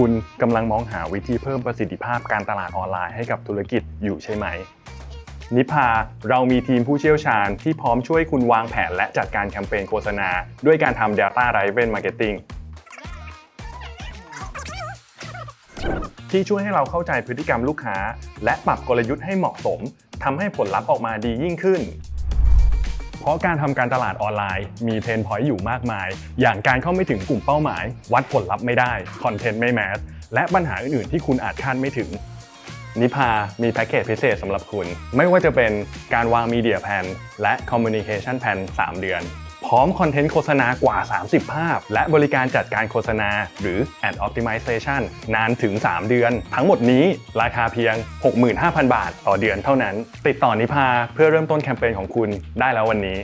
คุณกำลังมองหาวิธีเพิ่มประสิทธิภาพการตลาดออนไลน์ให้กับธุรกิจอยู่ใช่ไหม นิพาเรามีทีมผู้เชี่ยวชาญที่พร้อมช่วยคุณวางแผนและจัดการแคมเปญโฆษณา ด้วยการทำ Data Driven Marketing ที่ช่วยให้เราเข้าใจพฤติกรรมลูกค้า และปรับกลยุทธ์ให้เหมาะสมทำให้ผลลัพธ์ออกมาดียิ่งขึ้น เพราะการทำการตลาดออนไลน์ มีเทรนพอยต์อยู่มากมาย อย่างการเข้าไม่ถึงกลุ่มเป้าหมาย วัดผลลัพธ์ไม่ได้คอนเทนต์ไม่แมสและปัญหาอื่นๆ ที่คุณอาจคาดไม่ถึงนิพามีแพ็กเกจพิเศษสำหรับคุณ ไม่ว่าจะเป็นการวางมีเดียแ a นและคอมมูนิเคชันแพน3 เดือน ร้อมคอนเทนต์โฆษณากว่า 30 ภาพ และบริการจัดการโฆษณา หรือ Ad Optimization นานถึง 3 เดือน ทั้งหมดนี้ราคาเพียง 65,000 บาท ต่อเดือนเท่านั้น ติดต่อนิพาเพื่อเริ่มต้นแคมเปญของคุณได้แล้ววันนี้